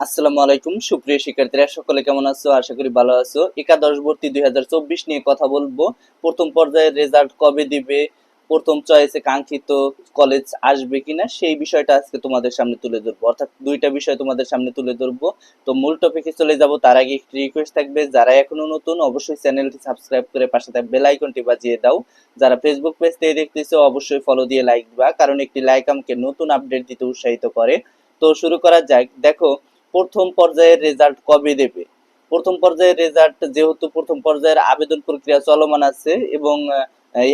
আসসালামু আলাইকুম, সুপ্রিয় শিক্ষার্থীরা, সকলে কেমন আছো? আশা করি ভালো আছো। একাদশ ভর্তি দুই হাজার চব্বিশ নিয়ে কথা বলব। প্রথম পর্যায়ের রেজাল্ট কবে দিবে? প্রথম চয়েসে কাঙ্ক্ষিত কলেজ আসবে কিনা? সেই বিষয়টা আজকে তোমাদের সামনে তুলে ধরবো। অর্থাৎ দুইটা বিষয় তোমাদের সামনে তুলে ধরবো। তো মূল টপিকে চলে যাব। তার আগে একটি রিকোয়েস্ট থাকবে। যারা এখনও নতুন, অবশ্যই চ্যানেলটি সাবস্ক্রাইব করে পাশে থাকা বেল আইকনটি বাজিয়ে দাও। যারা ফেসবুক পেজ থেকে দেখতেছো, অবশ্যই ফলো দিয়ে লাইক দিবা। কারণ একটি লাইক আমাকে নতুন আপডেট দিতে উৎসাহিত করে। তো শুরু করা যাক। দেখো প্রথম পর্যায়ের রেজাল্ট কবে দেবে? প্রথম পর্যায়ের রেজাল্ট যেহেতু প্রথম পর্যায়ের আবেদন প্রক্রিয়া চলমান আছে এবং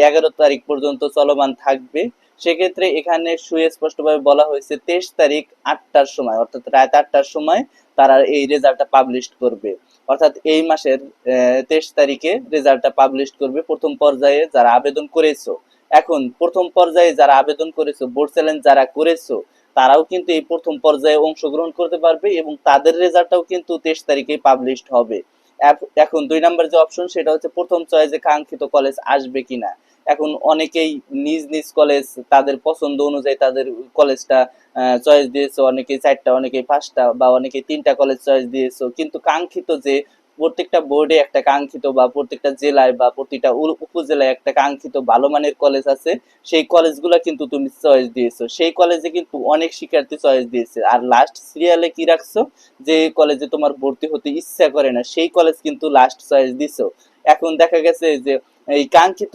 এগারো তারিখ পর্যন্ত চলমান থাকবে, সেক্ষেত্রে এখানে সুস্পষ্টভাবে বলা হয়েছে তেইশ তারিখ আটটার সময়, অর্থাৎ রাত আটটার সময় তারা এই রেজাল্টটা পাবলিশ করবে। অর্থাৎ এই মাসের তেইশ তারিখে রেজাল্টটা পাবলিশ করবে প্রথম পর্যায়ে যারা আবেদন করেছ। এখন প্রথম পর্যায়ে যারা আবেদন করেছ বোর্ড চ্যালেঞ্জ যারা করেছ তারাও কিন্তু এই প্রথম পর্যায়ে অংশগ্রহণ করতে পারবে এবং তাদের রেজাল্টটাও কিন্তু তেইশ তারিখে পাবলিশড হবে। এখন দুই নাম্বার যে অপশন সেটা হচ্ছে প্রথম চয়েসে কাঙ্ক্ষিত কলেজ আসবে কিনা। এখন অনেকেই নিজ নিজ কলেজ তাদের পছন্দ অনুযায়ী তাদের কলেজটা চয়েস দিয়েছ। অনেকে চারটা অনেকে পাঁচটা বা অনেকে তিনটা কলেজ চয়েস দিয়েছ। কিন্তু কাঙ্ক্ষিত যে প্রত্যেকটা বোর্ডে একটা কাঙ্ক্ষিত বা প্রত্যেকটা জেলায় বা প্রতিটা উপজেলায় একটা কাঙ্ক্ষিত ভালো মানের কলেজ আছে, সেই কলেজগুলো কিন্তু তুমি চয়েস দিয়েছ। সেই কলেজে কিন্তু অনেক শিক্ষার্থী চয়েস দিয়েছে। আর লাস্ট সিরিয়ালে কি রাখছো? যে কলেজে তোমার ভর্তি হতে ইচ্ছা করে না, সেই কলেজ কিন্তু লাস্ট চয়েস দিছো। এখন দেখা গেছে যে এই কাঙ্ক্ষিত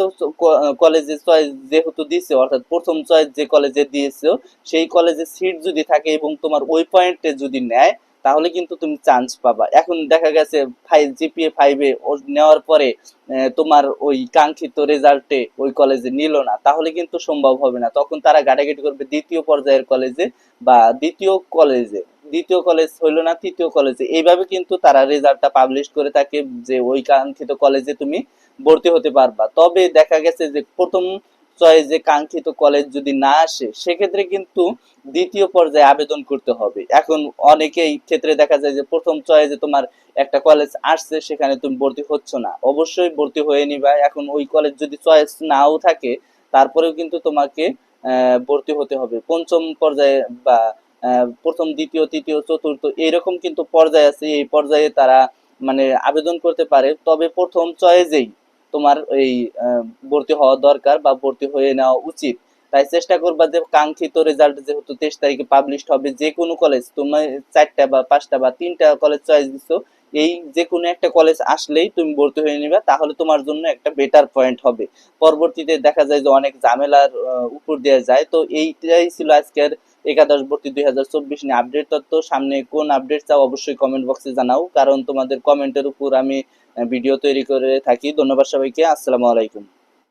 কলেজে চয়েস যেহেতু দিছে, অর্থাৎ প্রথম চয়েস যে কলেজে দিয়েছ, সেই কলেজে সিট যদি থাকে এবং তোমার ওই পয়েন্টে যদি নেয় তাহলে কিন্তু তুমি চান্স পাবা। এখন দেখা গেছে ফাইভ জিপিএ ফাইভে নেওয়ার পরে তোমার ওই কাঙ্ক্ষিত রেজাল্টে ওই কলেজে নিল না। তাহলে কিন্তু সম্ভব হবে না। তখন তারা ঘাটাঘাটি করবে দ্বিতীয় পর্যায়ের কলেজে বা দ্বিতীয় কলেজে দ্বিতীয় কলেজ হইল না, তৃতীয় কলেজে এইভাবে কিন্তু তারা রেজাল্টটা পাবলিশ করে থাকে যে ওই কাঙ্ক্ষিত কলেজে তুমি ভর্তি হতে পারবা। তবে দেখা গেছে যে প্রথম চয়েসে কাঙ্ক্ষিত কলেজ যদি না আসে, সেক্ষেত্রে কিন্তু দ্বিতীয় পর্যায়ে আবেদন করতে হবে। এখন অনেকেই ক্ষেত্রে দেখা যায় যে প্রথম চয়েসে তোমার একটা কলেজ আসছে, সেখানে তুমি ভর্তি হচ্ছ না। অবশ্যই ভর্তি হয়ে নিবা। এখন ওই কলেজ যদি চয়েস নাও থাকে, তারপরেও কিন্তু তোমাকে ভর্তি হতে হবে। পঞ্চম পর্যায়ে বা প্রথম, দ্বিতীয়, তৃতীয়, চতুর্থ, এরকম কিন্তু পর্যায়ে আছে। এই পর্যায়ে তারা মানে আবেদন করতে পারে। তবে প্রথম চয়েসেই তোমার এই ভর্তি হওয়া দরকার বা ভর্তি হয়ে নেওয়া উচিত। তাই চেষ্টা করবা যে কাঙ্ক্ষিত রেজাল্ট যেহেতু তেইশ তারিখে পাবলিশ হবে, যে কোনো কলেজ তুমি চারটা বা পাঁচটা বা তিনটা কলেজ চয়েস দিছো, এই যে কোনো একটা কলেজ আসলেই তুমি ভর্তি হয়ে নিবে, তাহলে তোমার জন্য একটা বেটার পয়েন্ট হবে। পরবর্তীতে দেখা যায় যে অনেক ঝামেলার উপর দেওয়া যায়। তো এইটাই ছিল আজকের একাদশ ভর্তি দুই হাজার চব্বিশ নিয়ে আপডেট তত্ত্ব সামনে কোন আপডেট চাও অবশ্যই কমেন্ট বক্সে জানাও। কারণ তোমাদের কমেন্টের উপর আমি ভিডিও তৈরি করে থাকি। ধন্যবাদ সবাইকে। আসসালামু আলাইকুম।